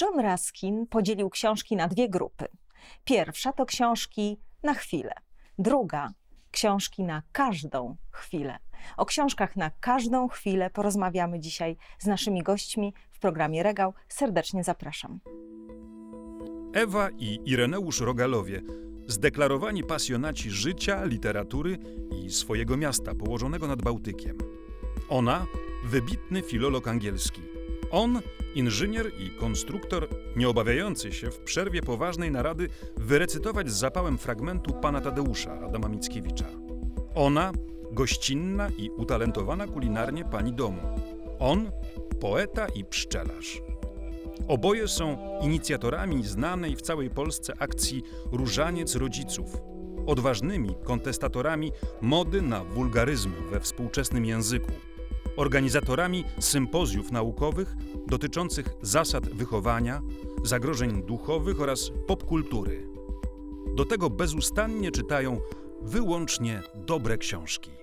John Ruskin podzielił książki na dwie grupy. Pierwsza to książki na chwilę, druga książki na każdą chwilę. O książkach na każdą chwilę porozmawiamy dzisiaj z naszymi gośćmi w programie Regał. Serdecznie zapraszam. Ewa i Ireneusz Rogalowie, zdeklarowani pasjonaci życia, literatury i swojego miasta położonego nad Bałtykiem. Ona wybitny filolog angielski. On inżynier i konstruktor, nie obawiający się w przerwie poważnej narady wyrecytować z zapałem fragmentu pana Tadeusza Adama Mickiewicza. Ona gościnna i utalentowana kulinarnie pani domu. On poeta i pszczelarz. Oboje są inicjatorami znanej w całej Polsce akcji Różaniec Rodziców, odważnymi kontestatorami mody na wulgaryzmy we współczesnym języku, organizatorami sympozjów naukowych dotyczących zasad wychowania, zagrożeń duchowych oraz popkultury. Do tego bezustannie czytają wyłącznie dobre książki.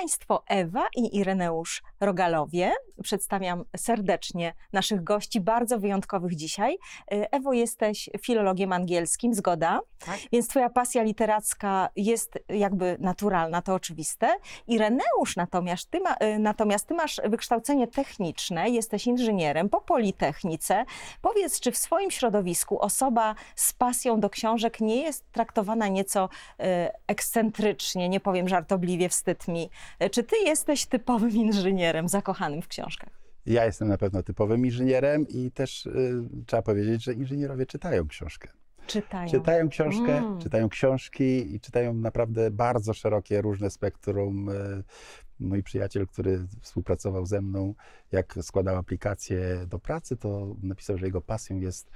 Państwo Ewa i Ireneusz Rogalowie. Przedstawiam serdecznie naszych gości, bardzo wyjątkowych dzisiaj. Y, Ewo, jesteś filologiem angielskim, zgoda? Tak. Więc twoja pasja literacka jest jakby naturalna, to oczywiste. Ireneusz natomiast ty, ma, y, natomiast ty masz wykształcenie techniczne, jesteś inżynierem po Politechnice. Powiedz, czy w swoim środowisku osoba z pasją do książek nie jest traktowana nieco y, ekscentrycznie, nie powiem żartobliwie, wstyd mi. Czy ty jesteś typowym inżynierem zakochanym w książkach? Ja jestem na pewno typowym inżynierem i też y, trzeba powiedzieć, że inżynierowie czytają książkę. Czytają. Czytają książkę, Mm. czytają książki i czytają naprawdę bardzo szerokie, różne spektrum. Y, Mój przyjaciel, który współpracował ze mną, jak składał aplikację do pracy, to napisał, że jego pasją jest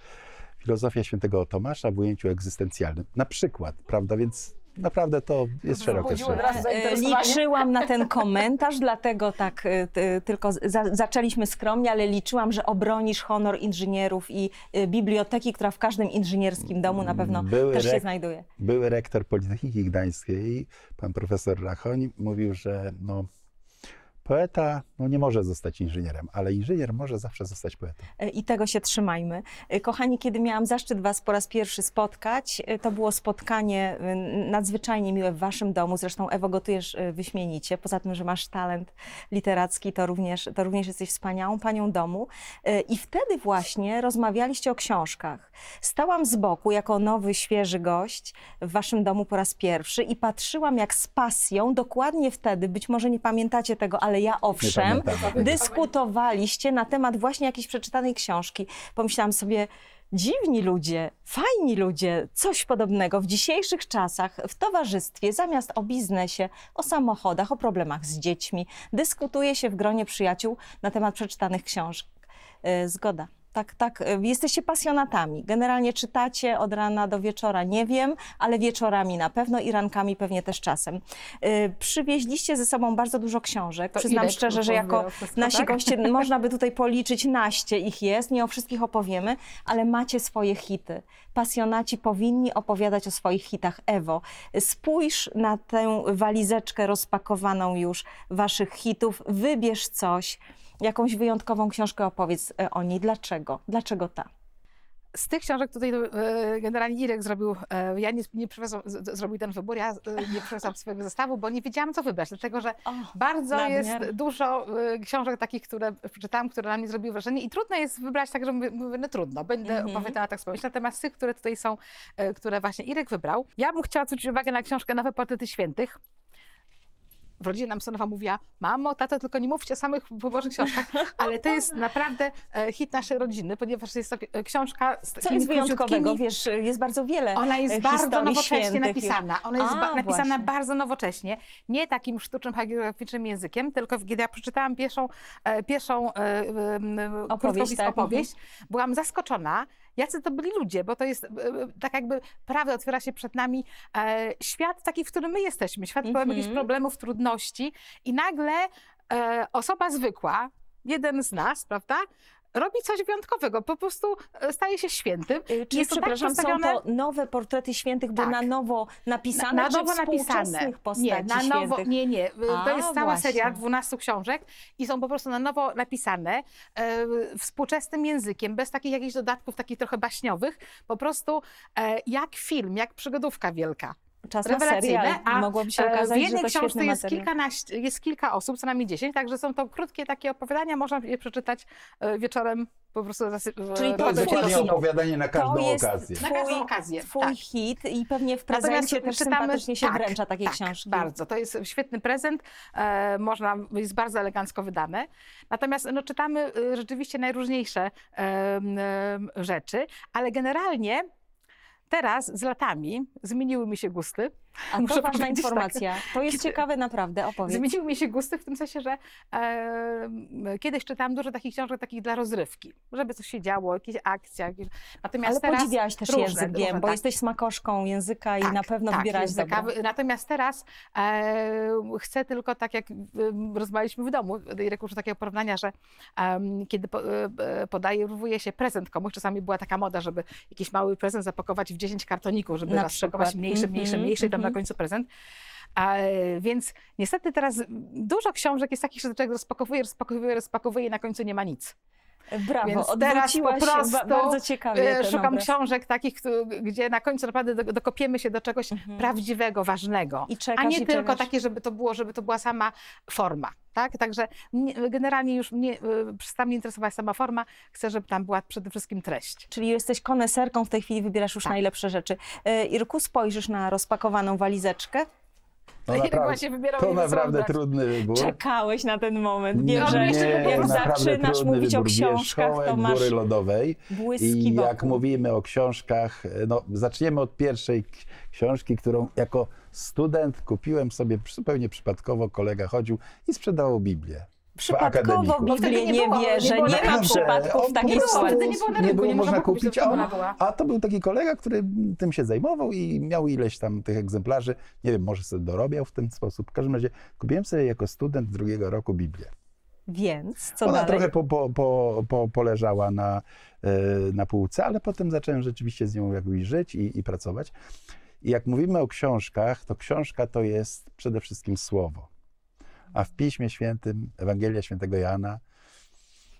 filozofia świętego Tomasza w ujęciu egzystencjalnym. Na przykład, prawda? Więc naprawdę to jest szerokie. Wzbudziło razu E, zainteresowanie. Liczyłam na ten komentarz, dlatego tak e, ty- tylko za, zaczęliśmy skromnie, ale liczyłam, że obronisz honor inżynierów i e, biblioteki, która w każdym inżynierskim domu na pewno Były też się rek- znajduje. Były rektor Politechniki Gdańskiej, pan profesor Rachoń, mówił, że no, poeta no, nie może zostać inżynierem, ale inżynier może zawsze zostać poetą. E, I tego się trzymajmy. E, Kochani, kiedy miałam zaszczyt Was po raz pierwszy spotkać, e, to było spotkanie nadzwyczajnie miłe w Waszym domu. Zresztą, Ewo, gotujesz wyśmienicie. Poza tym, że masz talent literacki, to również, to również jesteś wspaniałą panią domu. I wtedy właśnie rozmawialiście o książkach. Stałam z boku jako nowy, świeży gość w Waszym domu po raz pierwszy i patrzyłam jak z pasją, dokładnie wtedy, być może nie pamiętacie tego, ale ja owszem, dyskutowaliście na temat właśnie jakiejś przeczytanej książki. Pomyślałam sobie, dziwni ludzie, fajni ludzie, coś podobnego w dzisiejszych czasach w towarzystwie, zamiast o biznesie, o samochodach, o problemach z dziećmi, dyskutuje się w gronie przyjaciół na temat przeczytanych książek. E, Zgoda. Tak, tak. e, Jesteście pasjonatami. Generalnie czytacie od rana do wieczora. Nie wiem, ale wieczorami na pewno i rankami pewnie też czasem. E, Przywieźliście ze sobą bardzo dużo książek. To Przyznam szczerze, że jako wszystko, nasi tak? goście, można by tutaj policzyć, naście ich jest, nie o wszystkich opowiemy, ale macie swoje hity. Pasjonaci powinni opowiadać o swoich hitach. Ewo, spójrz na tę walizeczkę rozpakowaną już waszych hitów, wybierz coś, jakąś wyjątkową książkę opowiedz e, o niej. Dlaczego? Dlaczego ta? Z tych książek tutaj e, generalnie Irek zrobił, e, ja nie, nie zrobił ten wybór, ja nie przywiozłam swojego zestawu, bo nie wiedziałam co wybrać, dlatego że O, bardzo nadmiar. jest dużo książek takich, które przeczytałam, które na mnie zrobiły wrażenie i trudno jest wybrać tak, że mówię, no trudno, będę Mhm. opowiadała tak swoje. Natomiast tych, które tutaj są, które właśnie Irek wybrał, ja bym chciała zwrócić uwagę na książkę Nowe Portrety Świętych. W rodzinie nam Sonowa mówiła, mamo, tato, tylko nie mówcie o samych pobożnych książkach, ale to jest naprawdę e, hit naszej rodziny, ponieważ jest to e, książka z Co jest wyjątkowego? Wiesz, jest bardzo wiele ona jest e, bardzo nowocześnie napisana. Ona jest A, ba- napisana właśnie. bardzo nowocześnie, nie takim sztucznym, hagiograficznym językiem, tylko kiedy ja przeczytałam pierwszą, pierwszą e, e, e, Opowieść, tak, opowieść, byłam zaskoczona, jacy to byli ludzie, bo to jest e, e, tak jakby prawie otwiera się przed nami e, świat taki, w którym my jesteśmy, świat pełen Mhm. jakichś problemów, trudności i nagle e, osoba zwykła, jeden z nas, prawda, robi coś wyjątkowego, po prostu e, staje się świętym. Y, Czyli, Jest to tak przepraszam, są przedstawione- to nowe portrety świętych, bo Tak. na nowo napisane, na, na czy nowo napisane. postaci Nie, na nowo, świętych? nie, nie. A, To jest cała właśnie. seria 12 książek i są po prostu na nowo napisane e, współczesnym językiem, bez takich jakichś dodatków, takich trochę baśniowych. Po prostu e, jak film, jak przygodówka wielka. Czas na serial. a, Mogłoby się E, okazać, W jednej że to książce jest, kilkanaście, jest kilka osób, co najmniej 10, także są to krótkie takie opowiadania, można je przeczytać e, wieczorem po prostu zasy- Czyli e, to jest snu. opowiadanie na każdą to jest okazję. Na każdą okazję, Twój tak. hit i pewnie w Natomiast prezencie też czytamy- sympatycznie się tak, wręcza takie tak, książki. Bardzo. To jest świetny prezent. E, można, jest bardzo elegancko wydane. Natomiast no, czytamy e, rzeczywiście najróżniejsze em, em, rzeczy, ale generalnie teraz z latami zmieniły mi się gusty. A Muszę to ważna tak. informacja. To jest ciekawe naprawdę, opowiedz. Zmieniły mi się gusty w tym sensie, że e, kiedyś czytałam dużo takich książek takich dla rozrywki, żeby coś się działo, jakieś akcja. Jakieś... Natomiast Ale teraz podziwiałaś też różne, język, wiem, bo tak. jesteś smakoszką języka i Tak, na pewno tak, wybierałaś języka. dobre. Natomiast teraz e, chcę tylko, tak jak rozmawialiśmy w domu, Irek użył takiego porównania, że em, kiedy po, e, e, się prezent komuś, czasami była taka moda, żeby jakiś mały prezent zapakować w 10 kartoników, żeby Na przykład. mniejszy, mniejszy, Mhm, mniejszy i tam na mhm. końcu prezent. A, więc niestety teraz dużo książek jest takich, że człowiek rozpakowuje, rozpakowuje, rozpakowuje i na końcu nie ma nic. Brawo, Więc teraz po prostu, ba- bardzo ciekawie E, Szukam obraz. książek takich, gdzie na końcu naprawdę do- dokopiemy się do czegoś Mhm. prawdziwego, ważnego. I czekasz, a nie tylko czekasz. takie, żeby to było, żeby to była sama forma. Tak? Także generalnie już mnie, y, przestała mnie interesować sama forma. Chcę, żeby tam była przede wszystkim treść. Czyli jesteś koneserką, w tej chwili wybierasz już Tak. najlepsze rzeczy. E, Irku, spojrzysz na rozpakowaną walizeczkę? No naprawdę, właśnie wybierał to naprawdę trudny wybór. Czekałeś na ten moment. Nie, Wiem, że jeszcze nie, nie, jak zaczynasz mówić o książkach, to Wierzchołek masz Góry Lodowej. I jak wokół. mówimy o książkach, no zaczniemy od pierwszej książki, którą jako student kupiłem sobie zupełnie przypadkowo, kolega chodził i sprzedawał Biblię. W Przypadkowo. Bo wtedy Biblię nie nie było- nie wierzę, było nie, ma przypadków w prostu sytuacji. Nie było na rynku, było nie można kupić, a, on, a to był taki kolega, który tym się zajmował i miał ileś tam tych egzemplarzy. Nie wiem, może sobie dorobiał w ten sposób. W każdym razie kupiłem sobie jako student drugiego roku Biblię. Więc co Ona dalej? trochę po, po, po, po, poleżała na, e, na półce, ale potem zacząłem rzeczywiście z nią jakoś żyć i, i pracować. I jak mówimy o książkach, to książka to jest przede wszystkim słowo. A w Piśmie Świętym, Ewangelia Świętego Jana,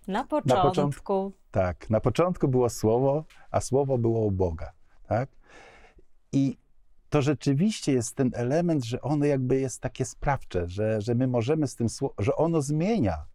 Na początku. początku- tak, na początku było słowo, a słowo było u Boga. Tak? I to rzeczywiście jest ten element, że ono jakby jest takie sprawcze, że, że my możemy z tym że ono zmienia.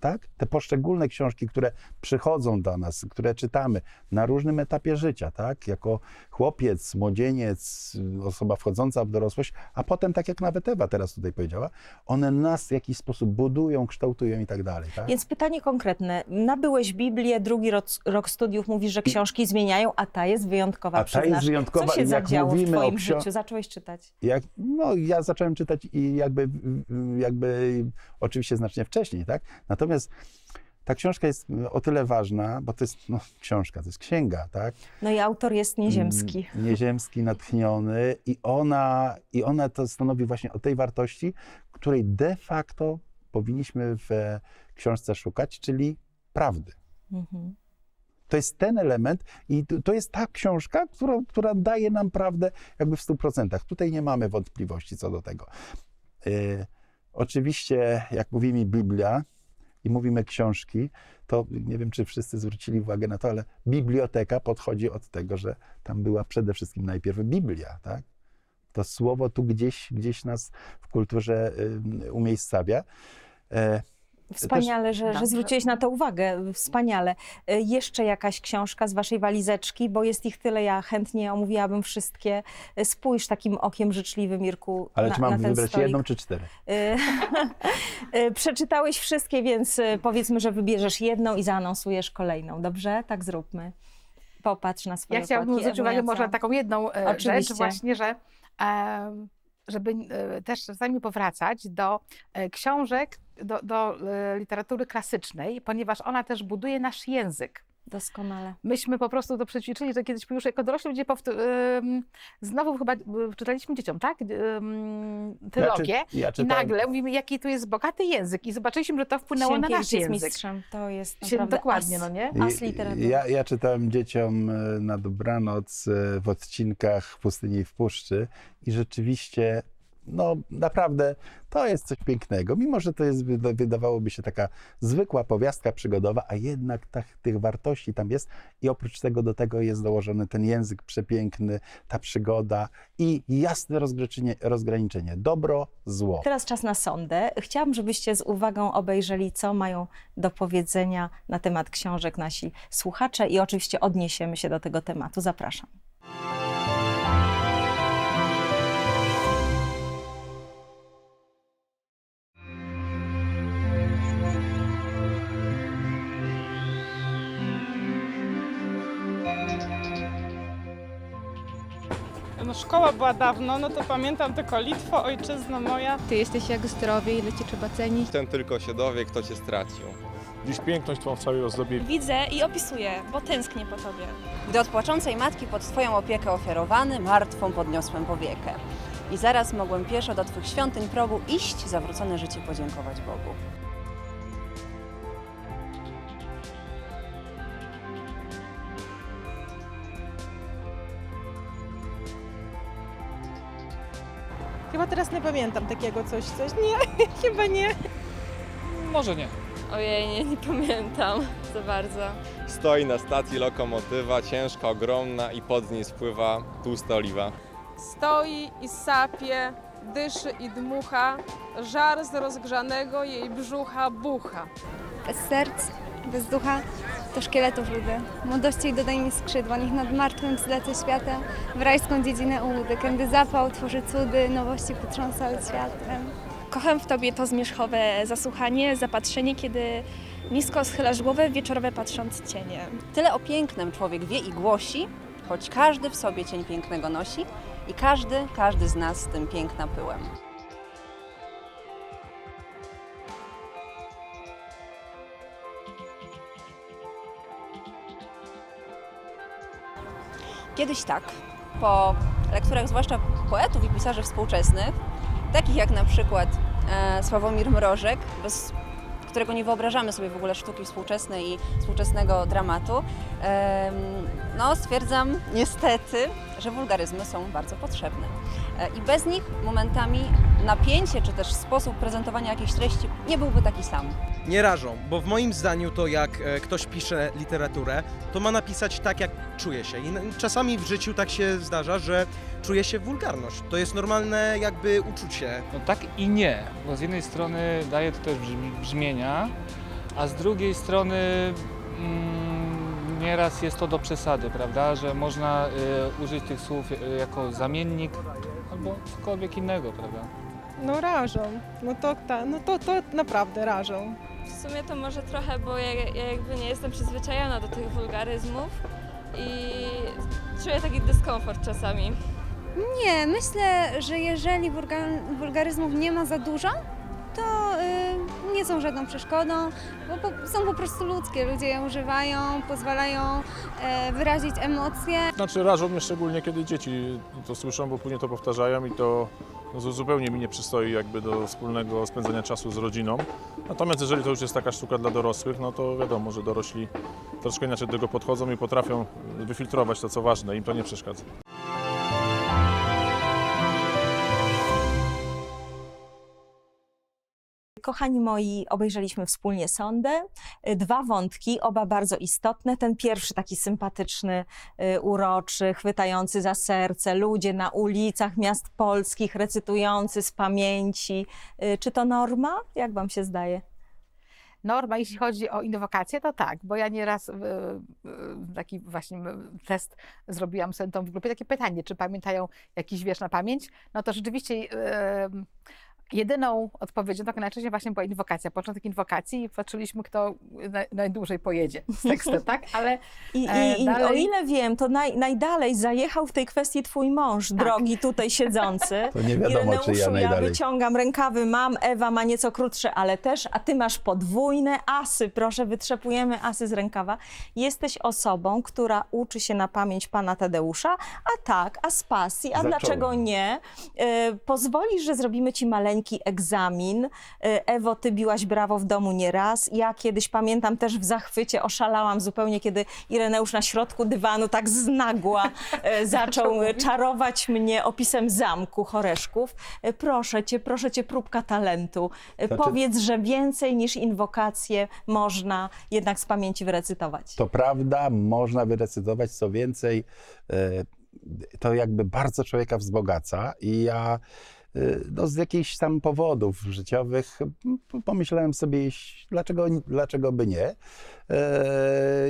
Tak? Te poszczególne książki, które przychodzą do nas, które czytamy na różnym etapie życia, tak? jako chłopiec, młodzieniec, osoba wchodząca w dorosłość, a potem, tak jak nawet Ewa teraz tutaj powiedziała, one nas w jakiś sposób budują, kształtują i tak dalej. Tak? Więc pytanie konkretne. Nabyłeś Biblię, drugi rok, rok studiów, mówisz, że książki zmieniają, a ta jest wyjątkowa, A ta jest wyjątkowa Co się jak zadziało w twoim ksio- życiu? Zacząłeś czytać. jak, no, ja zacząłem czytać i jakby, jakby oczywiście znacznie wcześniej, tak? Natomiast ta książka jest o tyle ważna, bo to jest no, książka, to jest księga, tak? No i autor jest nieziemski. Mm, Nieziemski, natchniony i ona, i ona to stanowi właśnie o tej wartości, której de facto powinniśmy w książce szukać, czyli prawdy. Mhm. To jest ten element i to- jest ta książka, która, która daje nam prawdę jakby w 100%. Tutaj nie mamy wątpliwości co do tego. Y, oczywiście, jak mówimy Biblia i mówimy książki, to nie wiem, czy wszyscy zwrócili uwagę na to, ale biblioteka podchodzi od tego, że tam była przede wszystkim najpierw Biblia, tak? To słowo tu gdzieś, gdzieś nas w kulturze umiejscawia. Wspaniale, że, że zwróciłeś na to uwagę. Wspaniale. E, Jeszcze jakaś książka z waszej walizeczki, bo jest ich tyle, ja chętnie omówiłabym wszystkie. E, Spójrz takim okiem życzliwym, Mirku, ale na, czy mam na ten wybrać stolik. jedną czy cztery? E, Przeczytałeś wszystkie, więc powiedzmy, że wybierzesz jedną i zaanonsujesz kolejną. Dobrze? Tak zróbmy. Popatrz na swoje Ja chciałabym zwrócić uwagę może taką jedną Oczywiście. rzecz właśnie, że em, żeby e, też czasami powracać do e, książek, do, do e, literatury klasycznej, ponieważ ona też buduje nasz język. Doskonale. Myśmy po prostu to przećwiczyli, że kiedyś już jako dorośli ludzie powtó- ym, znowu chyba y, czytaliśmy dzieciom, tak? Ym, Teologię. Ja, czy, ja I nagle mówimy, jaki tu jest bogaty język. I zobaczyliśmy, że to wpłynęło na nasz Sienkiewicz jest język. mistrzem. To jest naprawdę dokładnie, as. no nie? as literatury. Ja, ja czytałem dzieciom e, na dobranoc e, w odcinkach Pustyni w Puszczy i rzeczywiście, no naprawdę, to jest coś pięknego. Mimo, że to jest, wyda- wydawałoby się taka zwykła powiastka przygodowa, a jednak tych wartości tam jest i oprócz tego do tego jest dołożony ten język przepiękny, ta przygoda i jasne rozgraniczenie, dobro, zło. Teraz czas na sondę. Chciałam, żebyście z uwagą obejrzeli, co mają do powiedzenia na temat książek nasi słuchacze i oczywiście odniesiemy się do tego tematu. Zapraszam. Była dawno, no to pamiętam tylko Litwo, ojczyzno moja. Ty jesteś jak zdrowie, ile cię trzeba cenić. Ten tylko się dowie, kto cię stracił. Dziś piękność Twą w całej ozdobie Widzę i opisuję, bo tęsknię po tobie. Gdy od płaczącej matki pod Twoją opiekę ofiarowany, martwą podniosłem powiekę. I zaraz mogłem pieszo do Twych świątyń progu iść, zawrócone życie podziękować Bogu. Teraz nie pamiętam takiego coś, coś. Nie, chyba nie. Może nie. Ojej, nie, nie pamiętam za bardzo. Stoi na stacji lokomotywa, ciężka, ogromna i pod niej spływa tłusta oliwa. Stoi i sapie, dyszy i dmucha, żar z rozgrzanego jej brzucha bucha. Bez serc, bez ducha, to szkieletów ludy. Młodości dodaj mi skrzydła, niech nad martwym zlecę światem w rajską dziedzinę ułudy, kiedy zapał tworzy cudy, nowości potrząsa światem. Kocham w tobie to zmierzchowe zasłuchanie, zapatrzenie, kiedy nisko schylasz głowę, wieczorowe patrząc cienie. Tyle o pięknem człowiek wie i głosi, choć każdy w sobie cień pięknego nosi i każdy, każdy z nas tym piękna pyłem. Kiedyś tak, po lekturach zwłaszcza poetów i pisarzy współczesnych, takich jak na przykład e, Sławomir Mrożek, bez którego nie wyobrażamy sobie w ogóle sztuki współczesnej i współczesnego dramatu, no stwierdzam niestety, że wulgaryzmy są bardzo potrzebne. E, I bez nich momentami napięcie czy też sposób prezentowania jakiejś treści nie byłby taki sam. Nie rażą, bo w moim zdaniu to jak e, ktoś pisze literaturę, to ma napisać tak, jak czuje się. I n- czasami w życiu tak się zdarza, że czuje się wulgarność. To jest normalne jakby uczucie. No tak i nie, bo z jednej strony daje to też brzmi- brzmienia, a z drugiej strony mm, nieraz jest to do przesady, prawda, że można y, użyć tych słów y, jako zamiennik albo cokolwiek innego, prawda. No rażą. No to, ta, no to, to naprawdę rażą. W sumie to może trochę, bo ja, ja jakby nie jestem przyzwyczajona do tych wulgaryzmów i czuję taki dyskomfort czasami. Nie, myślę, że jeżeli wulgar- wulgaryzmów nie ma za dużo, to y, nie są żadną przeszkodą, bo po, są po prostu ludzkie. Ludzie je używają, pozwalają e, wyrazić emocje. Znaczy rażą mnie szczególnie, kiedy dzieci to słyszą, bo później to powtarzają i to no, zu- zupełnie mi nie przystoi jakby do wspólnego spędzania czasu z rodziną. Natomiast jeżeli to już jest taka sztuka dla dorosłych, no to wiadomo, że dorośli troszkę inaczej do tego podchodzą i potrafią wyfiltrować to, co ważne, im to nie przeszkadza. Kochani moi, obejrzeliśmy wspólnie sondę. Y, Dwa wątki, oba bardzo istotne. Ten pierwszy taki sympatyczny, y, uroczy, chwytający za serce, ludzie na ulicach miast polskich, recytujący z pamięci. Y, Czy to norma? Jak wam się zdaje? Norma, jeśli chodzi o inwokację, to tak, bo ja nieraz taki właśnie test zrobiłam studentom w grupie, takie pytanie, czy pamiętają jakiś wiersz na pamięć, no to rzeczywiście Jedyną odpowiedzią tak najczęściej właśnie była inwokacja, początek inwokacji i patrzyliśmy, kto naj, najdłużej pojedzie z tekstem, tak? Ale I, E, i, i o dalej- ile wiem, to naj, najdalej zajechał w tej kwestii twój mąż, drogi tutaj siedzący. To nie wiadomo, czy Ireneuszu, ja ja najdalej. wyciągam rękawy, mam, Ewa ma nieco krótsze, ale też, a ty masz podwójne asy, proszę, wytrzepujemy asy z rękawa. Jesteś osobą, która uczy się na pamięć pana Tadeusza, a tak, a z pasji, a Zacząłem. dlaczego nie? E, pozwolisz, że zrobimy ci maleńki egzamin. E, Ewo, ty biłaś brawo w domu nieraz. Ja kiedyś pamiętam też w zachwycie, oszalałam zupełnie, kiedy Ireneusz na środku dywanu tak z nagła e, zaczął czarować mnie opisem zamku Choreszków. E, Proszę cię, proszę cię, próbka talentu. Znaczy- Powiedz, że więcej niż inwokacje można jednak z pamięci wyrecytować. To prawda, można wyrecytować, co więcej, to jakby bardzo człowieka wzbogaca i ja no, z jakichś tam powodów życiowych pomyślałem sobie, dlaczego, dlaczego by nie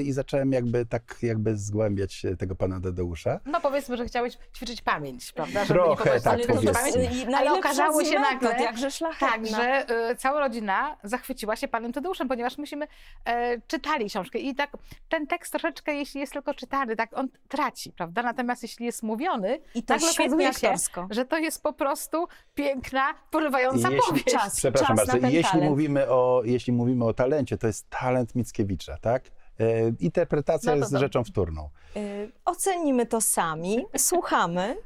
i zacząłem jakby tak jakby zgłębiać tego pana Tadeusza. no powiedzmy, że chciałeś ćwiczyć pamięć, prawda? Żeby Trochę nie tak powiedzmy. pamięć. I Ale okazało się nagle, jakże tak, że y, cała rodzina zachwyciła się panem Tadeuszem, ponieważ myśmy e, czytali książkę i tak ten tekst troszeczkę, jeśli jest tylko czytany, tak on traci, prawda? Natomiast jeśli jest mówiony, I to nagle okazuje się, aktorsko. że to jest po prostu piękna, porywająca jeśli- powieść. Czas, Przepraszam czas na bardzo, ten jeśli talent. mówimy, o, jeśli mówimy o talencie, to jest talent Mickiewicza, tak? E, interpretacja No to jest dobrze. rzeczą wtórną. Y, Ocenimy to sami, słuchamy.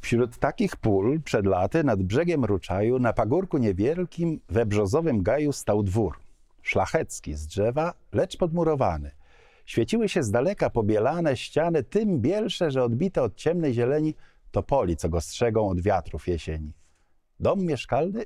Wśród takich pól przed laty nad brzegiem Ruczaju na pagórku niewielkim we brzozowym gaju stał dwór. Szlachecki z drzewa, lecz podmurowany. Świeciły się z daleka pobielane ściany, tym bielsze, że odbite od ciemnej zieleni topoli, co go strzegą od wiatrów jesieni. Dom mieszkalny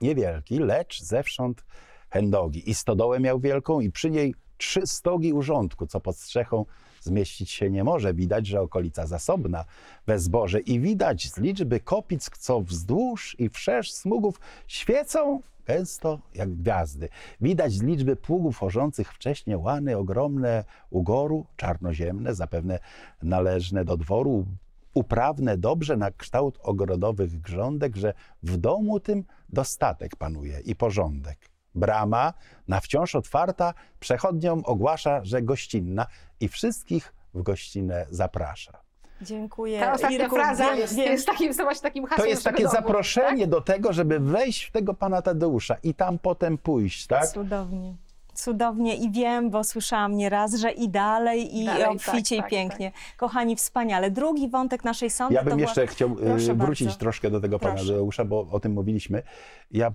niewielki, lecz zewsząd chędogi. I stodołę miał wielką i przy niej trzy stogi urządku, co pod strzechą zmieścić się nie może. Widać, że okolica zasobna we zboże i widać z liczby kopic, co wzdłuż i wszerz smugów świecą gęsto jak gwiazdy. Widać z liczby pługów orzących wcześnie łany ogromne ugoru, czarnoziemne, zapewne należne do dworu, uprawne dobrze na kształt ogrodowych grządek, że w domu tym dostatek panuje i porządek. Brama, na wciąż otwarta, przechodniom ogłasza, że gościnna i wszystkich w gościnę zaprasza. Dziękuję. Ta ostatnia Irku, fraza jest, jest takim, właśnie takim hasłem To jest takie domu, zaproszenie tak? do tego, żeby wejść w tego pana Tadeusza i tam potem pójść, tak? Cudownie. Cudownie i wiem, bo słyszałam nieraz, że i dalej, i Dalej, obficie tak, i pięknie. Kochani, wspaniale. Drugi wątek naszej sądy Ja to bym była... jeszcze chciał y, Proszę wrócić bardzo. troszkę do tego pana Proszę. Tadeusza, bo o tym mówiliśmy. Ja,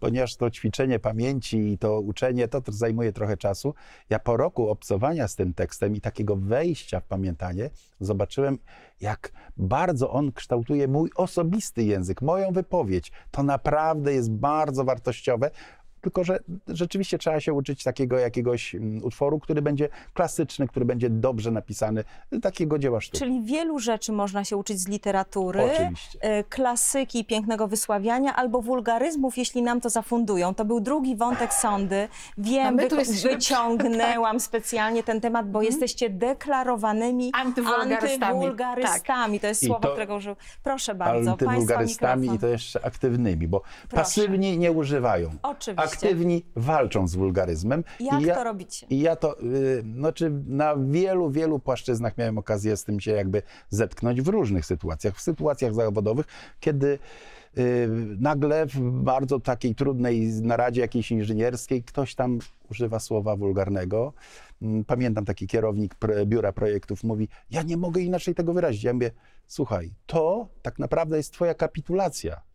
ponieważ to ćwiczenie pamięci i to uczenie, to, zajmuje trochę czasu, ja po roku obcowania z tym tekstem i takiego wejścia w pamiętanie, zobaczyłem, jak bardzo on kształtuje mój osobisty język, moją wypowiedź. To naprawdę jest bardzo wartościowe. Tylko, że rzeczywiście trzeba się uczyć takiego jakiegoś mm, utworu, który będzie klasyczny, który będzie dobrze napisany, takiego dzieła sztuki. Czyli wielu rzeczy można się uczyć z literatury, Oczywiście. e, klasyki pięknego wysławiania albo wulgaryzmów, jeśli nam to zafundują. To był drugi wątek sądy. Wiem, wyko- jesteśmy- wyciągnęłam specjalnie ten temat, bo jesteście deklarowanymi Antywulgarystami. antywulgarystami. To jest I słowo, to- którego użył. Proszę bardzo, antywulgarystami Państwa i to jeszcze aktywnymi, bo Proszę. pasywni nie używają. Oczywiście. Aktywni walczą z wulgaryzmem. Jak I ja, to robicie? I ja to, y, znaczy na wielu, wielu płaszczyznach miałem okazję z tym się jakby zetknąć w różnych sytuacjach. W sytuacjach zawodowych, kiedy y, nagle w bardzo takiej trudnej naradzie jakiejś inżynierskiej ktoś tam używa słowa wulgarnego. Mm, Pamiętam taki kierownik biura projektów mówi, ja nie mogę inaczej tego wyrazić. Ja mówię, słuchaj, to tak naprawdę jest twoja kapitulacja.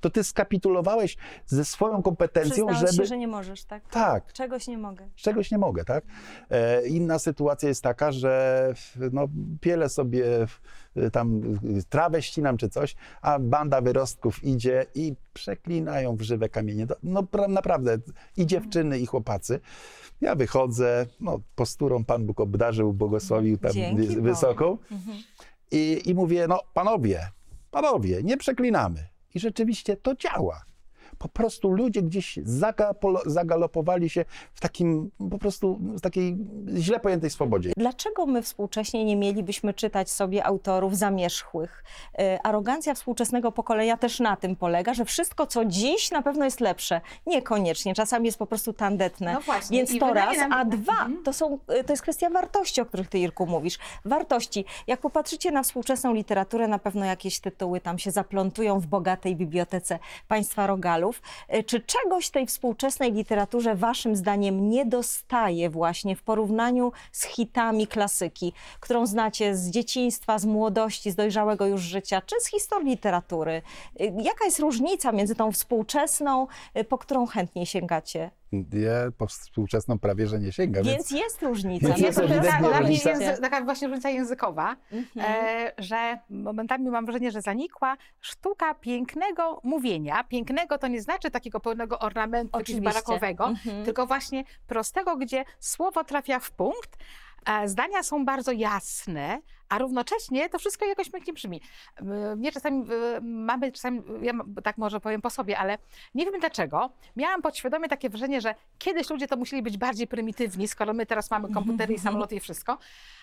To ty skapitulowałeś ze swoją kompetencją, Przyznałeś żeby... się, że nie możesz, tak? Tak, Czegoś nie mogę. czegoś nie mogę, tak? E, inna sytuacja jest taka, że no, pielę sobie e, tam e, trawę ścinam czy coś, a banda wyrostków idzie i przeklinają w żywe kamienie. No pra, naprawdę, i dziewczyny, i chłopacy. Ja wychodzę, no posturą Pan Bóg obdarzył, błogosławił tam Dzięki wysoką Mhm. i, i mówię, no panowie, panowie, nie przeklinamy. I rzeczywiście to działa. Po prostu ludzie gdzieś zagalopowali się w takim, po prostu w takiej źle pojętej swobodzie. Dlaczego my współcześnie nie mielibyśmy czytać sobie autorów zamierzchłych? E, Arogancja współczesnego pokolenia też na tym polega, że wszystko, co dziś na pewno jest lepsze. Niekoniecznie, czasami jest po prostu tandetne. No właśnie. Więc to raz, nam- a dwa, Mhm. to, są, e, to jest kwestia wartości, o których ty, Irku, mówisz. Wartości. Jak popatrzycie na współczesną literaturę, na pewno jakieś tytuły tam się zaplątują w bogatej bibliotece państwa Rogalów. E, Czy czegoś tej współczesnej literaturze waszym zdaniem nie dostaje właśnie w porównaniu z hitami klasyki, którą znacie z dzieciństwa, z młodości, z dojrzałego już życia, czy z historii literatury? E, Jaka jest różnica między tą współczesną, e, po którą chętniej sięgacie? Ja po współczesną prawie, że nie sięgam, więc, Więc jest różnica. Więc jest teraz dla mnie różnica. jest taka właśnie różnica językowa, Mhm. e, że momentami mam wrażenie, że zanikła sztuka pięknego mówienia. Pięknego to nie znaczy takiego pełnego ornamentu jakiegoś barakowego, Mhm. tylko właśnie prostego, gdzie słowo trafia w punkt, zdania są bardzo jasne, a równocześnie to wszystko jakoś pięknie brzmi. Mnie czasami, mamy czasami, ja tak może powiem po sobie, ale nie wiem dlaczego, miałam podświadomie takie wrażenie, że kiedyś ludzie to musieli być bardziej prymitywni, skoro my teraz mamy komputery i samoloty i wszystko.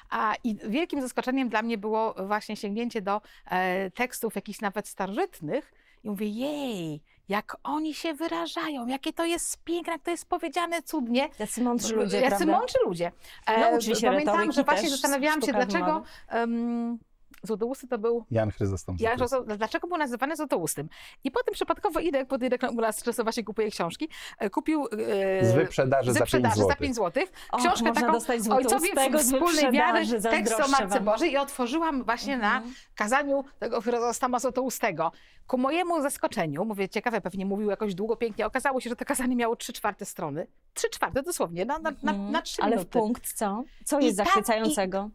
A, I wielkim zaskoczeniem dla mnie było właśnie sięgnięcie do e, tekstów jakichś nawet starożytnych i mówię, jej, jak oni się wyrażają, jakie to jest piękne, jak to jest powiedziane cudnie. Jacy mądrzy ludzie, Jacy prawda? mądrzy ludzie. E, Nauczyli się Pamiętam, że właśnie też, zastanawiałam się, dlaczego um, Złotousty to był Jan Chryzostom. ja, Zakrysty. że- dlaczego był nazywany Złotoustym? I potem przypadkowo Irek, bo Irek u nas często właśnie kupuje książki, e, kupił e, Z wyprzedaży z za 5 wyprzedaży za złotych. 5 złotych. Och, Książkę można taką dostać ojcowie wspólnej wiary, tekst o Matce wam. Bożej i otworzyłam właśnie na kazaniu tego Chrysostoma Złotoustego. Ku mojemu zaskoczeniu, mówię, ciekawe, pewnie mówił jakoś długo, pięknie, okazało się, że to kazanie miało 3 czwarte strony. 3 czwarte dosłownie, na, na, na, Mhm. na 3 Ale w minuty. punkt co? Co I jest tak- zachwycającego?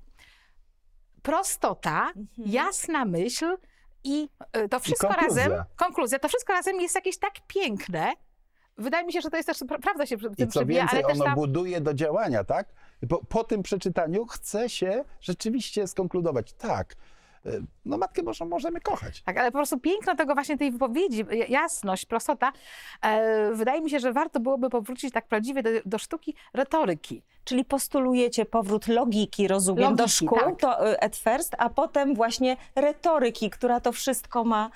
Prostota, Mhm. jasna myśl i y, to wszystko konkluzja. razem, konkluzja, to wszystko razem jest jakieś tak piękne. Wydaje mi się, że to jest też, pra- prawda się przy I tym co przebija, więcej, ale też ono ta, buduje do działania, tak? Po, po tym przeczytaniu chce się rzeczywiście skonkludować. Tak, y, no Matkę Bożą możemy kochać. tak, ale po prostu piękno tego właśnie tej wypowiedzi, jasność, prostota, e, wydaje mi się, że warto byłoby powrócić tak prawdziwie do, do sztuki retoryki. Czyli postulujecie powrót logiki, rozumiem, do Logiki, szkół, tak. to y, at first, a potem właśnie retoryki, która to wszystko ma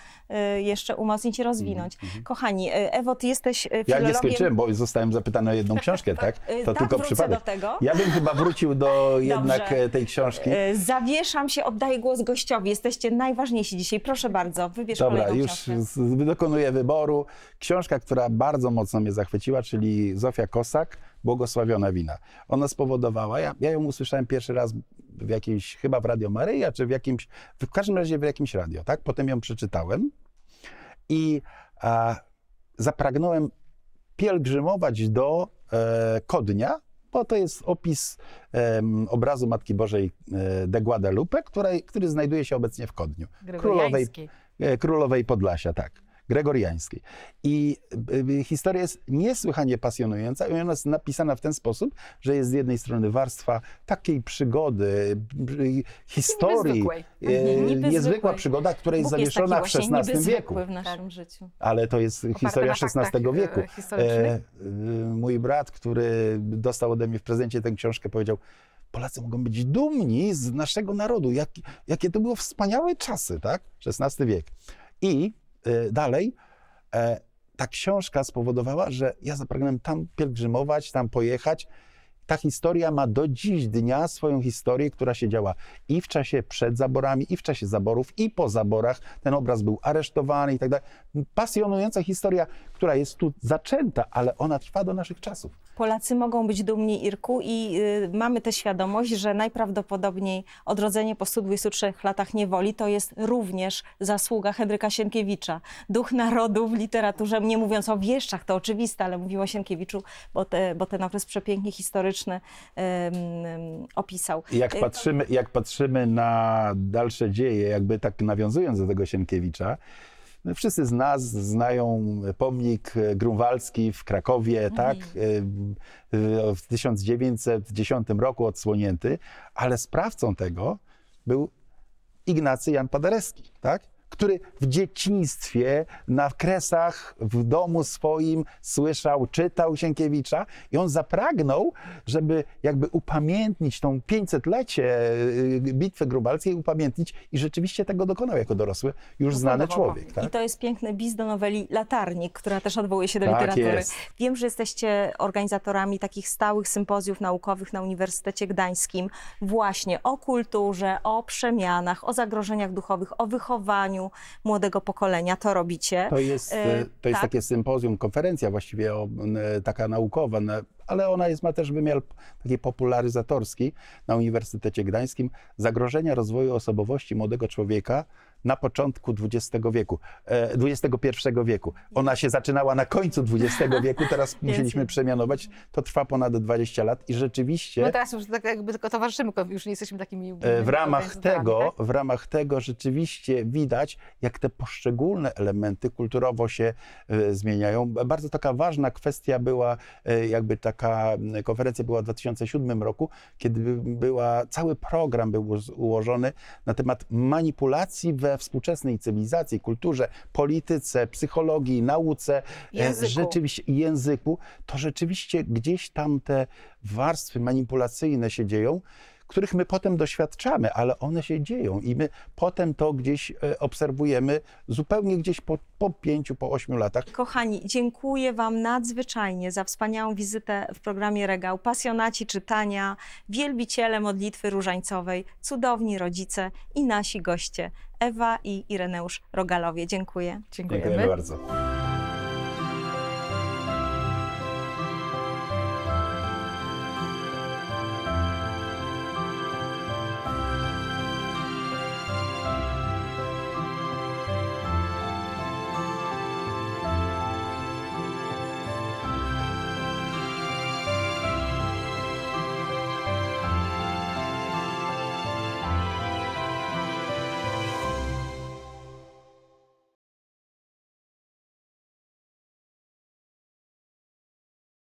y, jeszcze umocnić i rozwinąć. Kochani, y, Ewo, ty jesteś y, Ja filologiem. nie skończyłem, bo zostałem zapytany o jedną książkę, tak? To tak, tylko przypadek. do tego. Ja bym chyba wrócił do jednak Dobrze. e, tej książki. Zawieszam się, oddaję głos gościowi. Jesteście najważniejsi dzisiaj. Proszę bardzo, wybierz Dobra, kolejną już książkę. dokonuję wyboru. Książka, która bardzo mocno mnie zachwyciła, czyli Zofia Kosak, Błogosławiona wina. Ona spowodowała, ja, ja ją usłyszałem pierwszy raz w jakiejś, chyba w Radio Maryja, czy w jakimś, w każdym razie w jakimś radio, tak? Potem ją przeczytałem i a, zapragnąłem pielgrzymować do e, Kodnia, bo to jest opis em, obrazu Matki Bożej e, de Guadalupe, której, który znajduje się obecnie w Kodniu. Królowej, e, Królowej Podlasia, tak, gregoriańskiej. I y, y, historia jest niesłychanie pasjonująca i ona jest napisana w ten sposób, że jest z jednej strony warstwa takiej przygody, y, historii, e, Mhm, niby niezwykła przygoda, która jest Bóg jest zawieszona w właśnie XVI wieku. w naszym życiu. Ale to jest historia XVI e, wieku. E, y, mój brat, który dostał ode mnie w prezencie tę książkę, powiedział: Polacy mogą być dumni z naszego narodu. Jak, jakie to były wspaniałe czasy, tak? XVI wiek. I e, dalej e, ta książka spowodowała, że ja zapragnąłem tam pielgrzymować, tam pojechać. Ta historia ma do dziś dnia swoją historię, która się działa i w czasie przed zaborami, i w czasie zaborów, i po zaborach. Ten obraz był aresztowany i tak dalej. Pasjonująca historia, która jest tu zaczęta, ale ona trwa do naszych czasów. Polacy mogą być dumni, Irku, i y, mamy tę świadomość, że najprawdopodobniej odrodzenie po 123 latach niewoli to jest również zasługa Henryka Sienkiewicza. Duch narodu w literaturze, nie mówiąc o wieszczach, to oczywiste, ale mówił o Sienkiewiczu, bo, te, bo ten okres przepięknie historyczny em, opisał. Jak Y, patrzymy, jak patrzymy na dalsze dzieje, jakby tak nawiązując do tego Sienkiewicza, no wszyscy z nas znają pomnik grunwaldzki w Krakowie, tak, y, y, w 1910 roku odsłonięty, ale sprawcą tego był Ignacy Jan Paderewski, tak, który w dzieciństwie na kresach w domu swoim słyszał, czytał Sienkiewicza i on zapragnął, żeby jakby upamiętnić tą 500-lecie y, Bitwy Grubalskiej, upamiętnić i rzeczywiście tego dokonał jako dorosły, już znany człowiek. Tak? I to jest piękny bis do noweli Latarnik, która też odwołuje się do Tak literatury. jest. Wiem, że jesteście organizatorami takich stałych sympozjów naukowych na Uniwersytecie Gdańskim właśnie o kulturze, o przemianach, o zagrożeniach duchowych, o wychowaniu młodego pokolenia. To robicie. To jest, e, to jest tak. takie sympozjum, konferencja właściwie o, n, taka naukowa, n, ale ona jest, ma też wymiar taki popularyzatorski na Uniwersytecie Gdańskim. Zagrożenia rozwoju osobowości młodego człowieka na początku XX wieku, e, XXI wieku. Ona się zaczynała na końcu XX wieku, teraz musieliśmy przemianować. To trwa ponad 20 lat i rzeczywiście... My teraz już tak jakby tylko towarzyszymy, już nie jesteśmy takimi E, W ramach organizatorami, tego, tak? w ramach tego rzeczywiście widać, jak te poszczególne elementy kulturowo się e, zmieniają. Bardzo taka ważna kwestia była, e, jakby taka konferencja była w 2007 roku, kiedy by- była, cały program był ułożony na temat manipulacji we współczesnej cywilizacji, kulturze, polityce, psychologii, nauce, e, Języku. rzeczywiście języku. To rzeczywiście gdzieś tam te warstwy manipulacyjne się dzieją, których my potem doświadczamy, ale one się dzieją i my potem to gdzieś e, obserwujemy zupełnie gdzieś po, po pięciu, po ośmiu latach. Kochani, dziękuję Wam nadzwyczajnie za wspaniałą wizytę w programie Regał. Pasjonaci czytania, wielbiciele modlitwy różańcowej, cudowni rodzice i nasi goście Ewa i Ireneusz Rogalowie. Dziękuję. Dziękujemy. Dziękujemy bardzo.